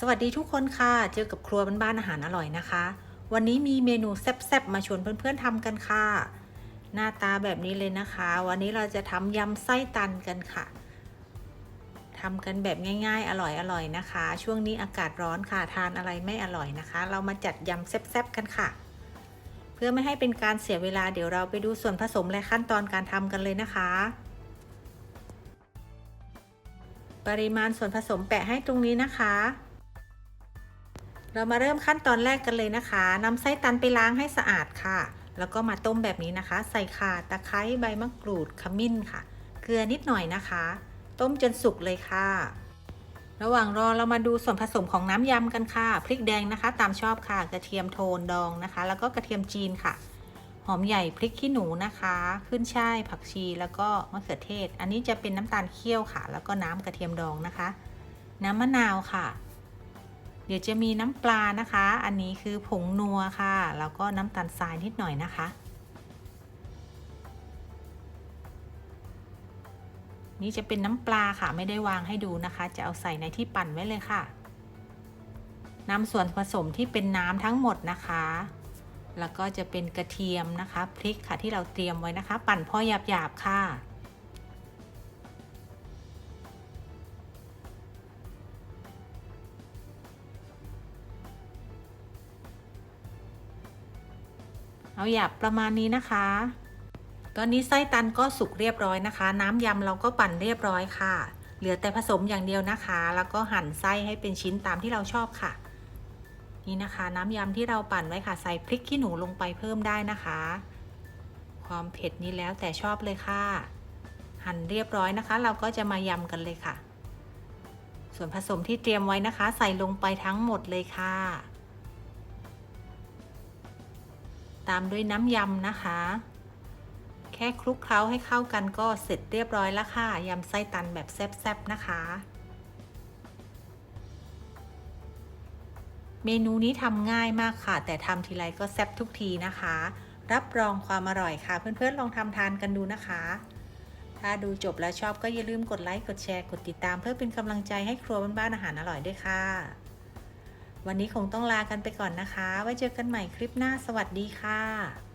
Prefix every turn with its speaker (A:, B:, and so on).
A: สวัสดีทุกคนค่ะ เจอกับครัวบ้านๆอาหารอร่อยนะคะ วันนี้มีเมนูแซ่บๆมาชวนเพื่อนๆทำกันค่ะ หน้าตาแบบนี้เลยนะคะ วันนี้เราจะทำยำไส้ตันกันค่ะทำกันแบบง่าย ๆ อร่อยๆนะคะ ช่วงนี้อากาศร้อนค่ะทานอะไรไม่อร่อยนะคะ เรามาจัดยำแซ่บๆกันค่ะ เพื่อไม่ให้เป็นการเสียเวลาเดี๋ยวเราไปดูส่วนผสมและขั้นตอนการทำกันเลยนะคะปริมาณส่วนผสมแปะให้ตรงนี้นะคะ เรามาเริ่มขั้นตอนแรกกันเลยนะคะนำไส้ตันไปล้างให้สะอาดค่ะ แล้วก็มาต้มแบบนี้นะคะ ใส่ข่าตะไคร้ใบมะกรูดขมิ้นค่ะ เกลือนิดหน่อยนะคะ ต้มจนสุกเลยค่ะ ระหว่างรอเรามาดูส่วนผสมของน้ำยำกันค่ะ พริกแดงนะคะ ตามชอบค่ะ กระเทียมโทนดองนะคะ แล้วก็กระเทียมจีนค่ะ หอมใหญ่พริกขี้หนูนะคะ ขึ้นช่ายผักชีแล้วก็มะเขือเทศ อันนี้จะเป็นน้ำตาลเคี่ยวค่ะ แล้วก็น้ำกระเทียมดองนะคะ น้ำมะนาวค่ะ เดี๋ยวจะมีน้ำปลานะคะ อันนี้คือผงนัวค่ะ แล้วก็น้ำตาลทรายนิดหน่อยนะคะ นี่จะเป็นน้ำปลาค่ะ ไม่ได้วางให้ดูนะคะ จะเอาใส่ในที่ปั่นไว้เลยค่ะนำส่วนผสมที่เป็นน้ำทั้งหมดนะคะ แล้วก็จะเป็นกระเทียมนะคะ พริกค่ะที่เราเตรียมไว้นะคะ ปั่นพอหยาบๆค่ะ เอาหยาบประมาณนี้นะคะ ตอนนี้ไส้ตันก็สุกเรียบร้อยนะคะ น้ำยำเราก็ปั่นเรียบร้อยค่ะ เหลือแต่ผสมอย่างเดียวนะคะ แล้วก็หั่นไส้ให้เป็นชิ้นตามที่เราชอบค่ะ นี่นะคะ น้ำยำที่เราปั่นไว้ค่ะ ใส่พริกขี้หนูลงไปเพิ่มได้นะคะ ความเผ็ดนี้แล้วแต่ชอบเลยค่ะ หั่นเรียบร้อยนะคะ เราก็จะมายำกันเลยค่ะ ส่วนผสมที่เตรียมไว้นะคะ ใส่ลงไปทั้งหมดเลยค่ะ ตามด้วยน้ำยำนะคะ แค่คลุกเคล้าให้เข้ากันก็เสร็จเรียบร้อยแล้วค่ะยำไส้ตันแบบแซ่บๆนะคะ เมนูนี้ทำง่ายมากค่ะ แต่ทำทีไรก็แซ่บทุกทีนะคะ รับรองความอร่อยค่ะ เพื่อนๆลองทำทานกันดูนะคะ ถ้าดูจบแล้วชอบก็อย่าลืมกดไลค์กดแชร์กดติดตาม เพื่อเป็นกำลังใจให้ครัวบ้านๆอาหารอร่อยด้วยค่ะ วันนี้คงต้องลากันไปก่อนนะคะ ไว้เจอกันใหม่คลิปหน้าสวัสดีค่ะ